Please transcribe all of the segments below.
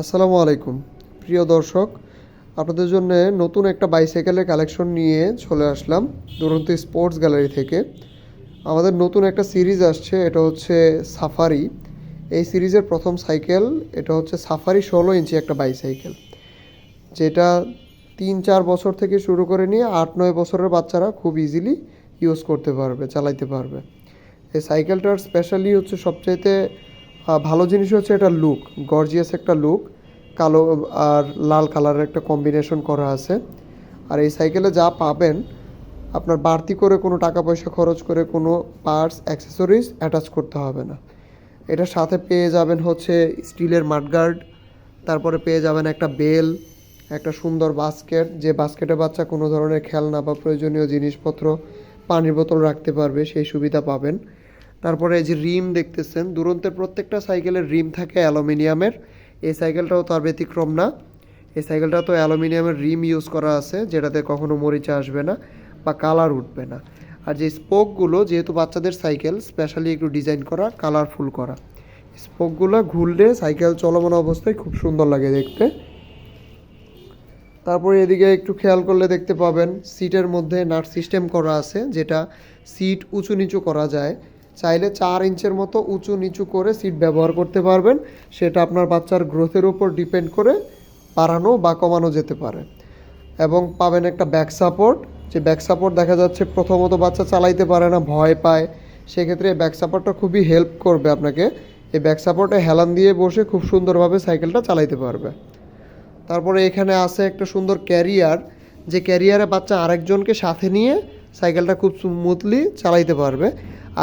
আসসালামু আলাইকুম। প্রিয় দর্শক, আপনাদের জন্য নতুন একটা বাইসাইকেলের কালেকশন নিয়ে চলে আসলাম, দুরন্ত স্পোর্টস গ্যালারি থেকে। আমাদের নতুন একটা সিরিজ আসছে, এটা হচ্ছে সাফারি এই সিরিজের প্রথম সাইকেল এটা হচ্ছে সাফারি ষোলো ইঞ্চি একটা বাইসাইকেল যেটা তিন চার বছর থেকে শুরু করে নিয়ে আট নয় বছরের বাচ্চারা খুব ইজিলি ইউজ করতে পারবে, চালাইতে পারবে। এই সাইকেলটার স্পেশালি হচ্ছে সবচাইতে ভালো জিনিস হচ্ছে এটা লুক গর্জিয়াস একটা লুক কালো আর লাল কালারের একটা কম্বিনেশন করা আছে। আর এই সাইকেলে যা পাবেন, আপনার বাড়তি করে কোনো টাকা পয়সা খরচ করে কোনো পার্টস অ্যাক্সেসরিজ অ্যাটাচ করতে হবে না। এটার সাথে পেয়ে যাবেন হচ্ছে স্টিলের মাডগার্ড তারপরে পেয়ে যাবেন একটা বেল, একটা সুন্দর বাস্কেট যে বাস্কেটে বাচ্চা কোনো ধরনের খেলনা বা প্রয়োজনীয় জিনিসপত্র, পানির বোতল রাখতে পারবে, সেই সুবিধা পাবেন। তারপরে এই যে রিম দেখতেছেন, দুরন্তের প্রত্যেকটা সাইকেলের রিম থাকে অ্যালুমিনিয়ামের। এই সাইকেলটাও তার ব্যতিক্রম না। এই সাইকেলটা তো অ্যালুমিনিয়ামের রিম ইউজ করা আছে, যেটাতে কখনো মরিচা আসবে না বা কালার উঠবে না। আর যে স্পোকগুলো, যেহেতু বাচ্চাদের সাইকেল, স্পেশালি একটু ডিজাইন করা, কালারফুল করা। স্পোকগুলো ঘুরলে সাইকেল চলমান অবস্থায় খুব সুন্দর লাগে দেখতে। তারপরে এদিকে একটু খেয়াল করলে দেখতে পাবেন, সিটের মধ্যে নাট সিস্টেম করা আছে, যেটা সিট উঁচু নিচু করা যায়। চাইলে চার ইঞ্চের মতো উঁচু নিচু করে সিট ব্যবহার করতে পারবেন। সেটা আপনার বাচ্চার গ্রোথের উপর ডিপেন্ড করে বাড়ানো বা কমানো যেতে পারে। এবং পাবেন একটা ব্যাক সাপোর্ট যে ব্যাক সাপোর্ট দেখা যাচ্ছে প্রথমত বাচ্চা চালাইতে পারে না, ভয় পায়। সেক্ষেত্রে এই ব্যাক সাপোর্টটা খুবই হেল্প করবে আপনাকে। এই ব্যাক সাপোর্টে হেলান দিয়ে বসে খুব সুন্দরভাবে সাইকেলটা চালাইতে পারবে। তারপরে এখানে আছে একটা সুন্দর ক্যারিয়ার যে ক্যারিয়ারে বাচ্চা আরেকজনকে সাথে নিয়ে সাইকেলটা খুব স্মুথলি চালাইতে পারবে।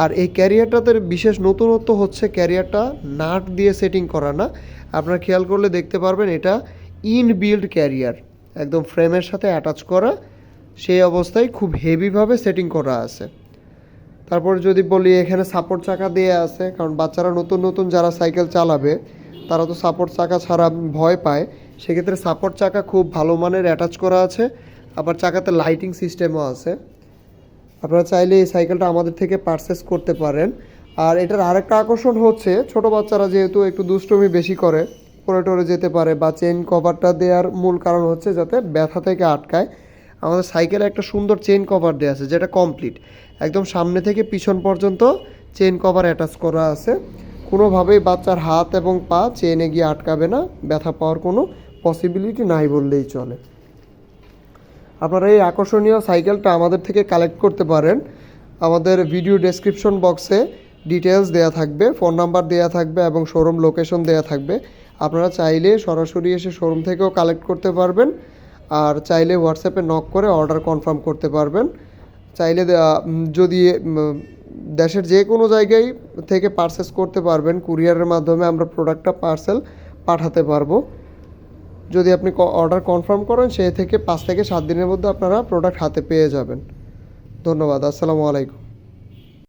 আর এই ক্যারিয়ারটাতে বিশেষ নতুনত্ব হচ্ছে ক্যারিয়ারটা নাট দিয়ে সেটিং করা না। আপনারা খেয়াল করলে দেখতে পারবেন এটা ইন বিল্ড ক্যারিয়ার একদম ফ্রেমের সাথে অ্যাটাচ করা, সেই অবস্থায় খুব হেভিভাবে সেটিং করা আছে। তারপর যদি বলি এখানে সাপোর্ট চাকা দিয়ে আছে, কারণ বাচ্চারা নতুন নতুন যারা সাইকেল চালাবে, তারা তো সাপোর্ট চাকা ছাড়া ভয় পায়। সেক্ষেত্রে সাপোর্ট চাকা খুব ভালো মানের অ্যাটাচ করা আছে, আবার চাকাতে লাইটিং সিস্টেমও আছে। আপনারা চাইলে এই সাইকেলটা আমাদের থেকে পারচেস করতে পারেন। আর এটার আরেকটা আকর্ষণ হচ্ছে, ছোট বাচ্চারা যেহেতু একটু দুষ্টমি বেশি করে, পরে টরে যেতে পারে বা চেন কভারটা দেওয়ার মূল কারণ হচ্ছে যাতে ব্যথা থেকে আটকায়। আমাদের সাইকেলে একটা সুন্দর চেন কভার দেওয়া আছে, যেটা কমপ্লিট একদম সামনে থেকে পিছন পর্যন্ত চেন কভার অ্যাটাচ করা আছে। কোনোভাবেই বাচ্চার হাত এবং পা চেনে গিয়ে আটকাবে না, ব্যথা পাওয়ার কোনো পসিবিলিটি নাই বললেই চলে। আপনারা এই আকর্ষণীয় সাইকেলটা আমাদের থেকে কালেক্ট করতে পারেন। আমাদের ভিডিও ডেসক্রিপশন বক্সে ডিটেলস দেওয়া থাকবে ফোন নাম্বার দেওয়া থাকবে এবং শোরুম লোকেশন দেওয়া থাকবে। আপনারা চাইলে সরাসরি এসে শোরুম থেকেও কালেক্ট করতে পারবেন আর চাইলে হোয়াটসঅ্যাপে নক করে অর্ডার কনফার্ম করতে পারবেন। চাইলে যদি দেশের যে কোনো জায়গায় থেকে পারচেস করতে পারবেন কুরিয়ারের মাধ্যমে আমরা প্রোডাক্টটা পার্সেল পাঠাতে পারব। যদি আপনি অর্ডার কনফার্ম করেন সে থেকে পাঁচ থেকে সাত দিনের মধ্যে আপনারা প্রোডাক্ট হাতে পেয়ে যাবেন। ধন্যবাদ, আসসালামু আলাইকুম।